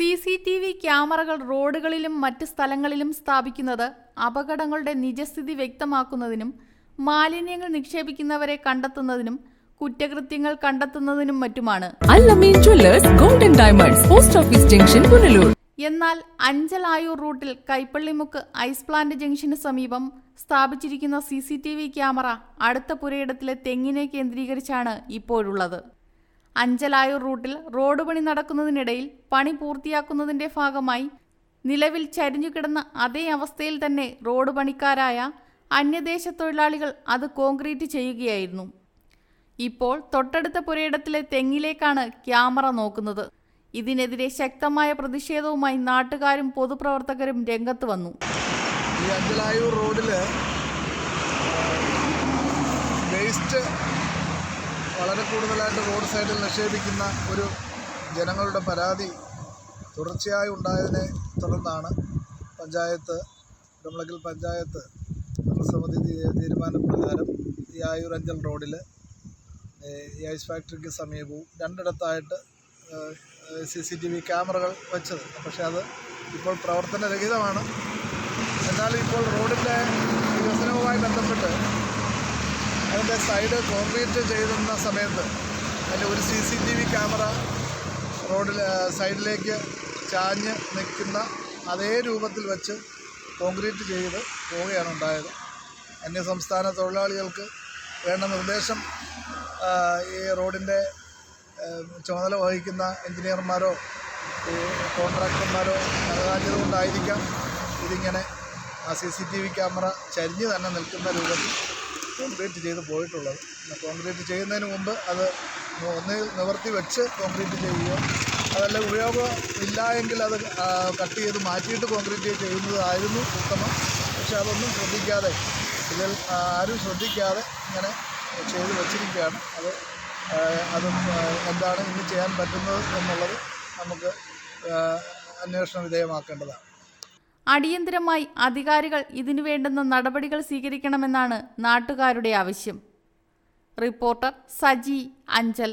C C T V ക്യാമറകൾ റോഡുകളിലും മറ്റ് സ്ഥലങ്ങളിലും സ്ഥാപിക്കുന്നത് അപകടങ്ങളുടെ നിജസ്ഥിതി വ്യക്തമാക്കുന്നതിനും മാലിന്യങ്ങൾ നിക്ഷേപിക്കുന്നവരെ കണ്ടെത്തുന്നതിനും കുറ്റകൃത്യങ്ങൾ കണ്ടെത്തുന്നതിനും മറ്റുമാണ്. Golden diamonds post office junction Punalur എന്നാൽ അഞ്ചൽ ആയൂർ റൂട്ടിൽ കൈപ്പള്ളിമുക്ക് ഐസ് പ്ലാന്റ് ജംഗ്ഷന് സമീപം സ്ഥാപിച്ചിരിക്കുന്ന C C T V camera അടുത്ത പുരയിടത്തിലെ തെങ്ങിനെ കേന്ദ്രീകരിച്ചാണ് ഇപ്പോഴുള്ളത്. അഞ്ചലായൂർ റൂട്ടിൽ റോഡ് പണി നടക്കുന്നതിനിടയിൽ പണി പൂർത്തിയാക്കുന്നതിന്റെ ഭാഗമായി നിലവിൽ ചരിഞ്ഞുകിടന്ന അതേ അവസ്ഥയിൽ തന്നെ റോഡ് പണിക്കാരായ അന്യദേശ തൊഴിലാളികൾ അത് കോൺക്രീറ്റ് ചെയ്യുകയായിരുന്നു. ഇപ്പോൾ തൊട്ടടുത്ത പുരയിടത്തിലെ തെങ്ങിലേക്കാണ് ക്യാമറ നോക്കുന്നത്. ഇതിനെതിരെ ശക്തമായ പ്രതിഷേധവുമായി നാട്ടുകാരും പൊതുപ്രവർത്തകരും രംഗത്ത് വന്നു. റോഡിൽ വേസ്റ്റ് വളരെ കൂടുതലായിട്ട് റോഡ് സൈഡിൽ നിക്ഷേപിക്കുന്ന ഒരു ജനങ്ങളുടെ പരാതി തുടർച്ചയായി ഉണ്ടായതിനെ തുടർന്നാണ് പഞ്ചായത്ത് ഇടമുളകിൽ പഞ്ചായത്ത് ഭരണസമിതി തീരുമാനപ്രകാരം ഈ ആയൂർ അഞ്ചൽ റോഡിൽ ഈ ഐസ് ഫാക്ടറിക്ക് സമീപവും രണ്ടിടത്തായിട്ട് സി സി ടി വി ക്യാമറകൾ വെച്ചത്. പക്ഷേ അത് ഇപ്പോൾ പ്രവർത്തനരഹിതമാണ്. എന്നാൽ ഇപ്പോൾ റോഡിന്റെ വികസനവുമായി ബന്ധപ്പെട്ട് അതിന്റെ സൈഡ് കോൺക്രീറ്റ് ചെയ്തിരുന്ന സമയത്ത് അതിന്റെ ഒരു C C T V camera റോഡിൽ സൈഡിലേക്ക് ചാഞ്ഞ് നിൽക്കുന്ന അതേ രൂപത്തിൽ വെച്ച് കോൺക്രീറ്റ് ചെയ്ത് പോവുകയാണ് ഉണ്ടായത്. അന്യസംസ്ഥാന തൊഴിലാളികൾക്ക് വേണ്ട നിർദ്ദേശം ഈ റോഡിന്റെ ചുമതല വഹിക്കുന്ന എഞ്ചിനീയർമാരോ ഈ കോൺട്രാക്ടർമാരോ നൽകാഞ്ഞതുകൊണ്ടായിരിക്കാം ഇതിങ്ങനെ ആ C C T V camera ചരിഞ്ഞ് തന്നെ നിൽക്കുന്ന രൂപത്തിൽ കോൺക്രീറ്റ് ചെയ്ത് പോയിട്ടുള്ളത്. കോൺക്രീറ്റ് ചെയ്യുന്നതിന് മുമ്പ് അത് ഒന്നിൽ നിവർത്തി വെച്ച് കോൺക്രീറ്റ് ചെയ്യുക. അതല്ല ഉപയോഗം ഇല്ല എങ്കിൽ അത് കട്ട് ചെയ്ത് മാറ്റിയിട്ട് കോൺക്രീറ്റ് ചെയ്യുന്നതായിരുന്നു ഉത്തമം. പക്ഷെ അതൊന്നും ശ്രദ്ധിക്കാതെ ഇതിൽ ആരും ശ്രദ്ധിക്കാതെ ഇങ്ങനെ ചെയ്ത് വെച്ചിരിക്കുകയാണ്. അത് അത് എന്താണ് ഇനി ചെയ്യാൻ പറ്റുന്നത് എന്നുള്ളത് നമുക്ക് അന്വേഷണ വിധേയമാക്കേണ്ടതാണ്. അടിയന്തരമായി അധികാരികൾ ഇതിനു വേണ്ടുന്ന നടപടികൾ സ്വീകരിക്കണമെന്നാണ് നാട്ടുകാരുടെ ആവശ്യം. റിപ്പോർട്ടർ സജി അഞ്ചൽ.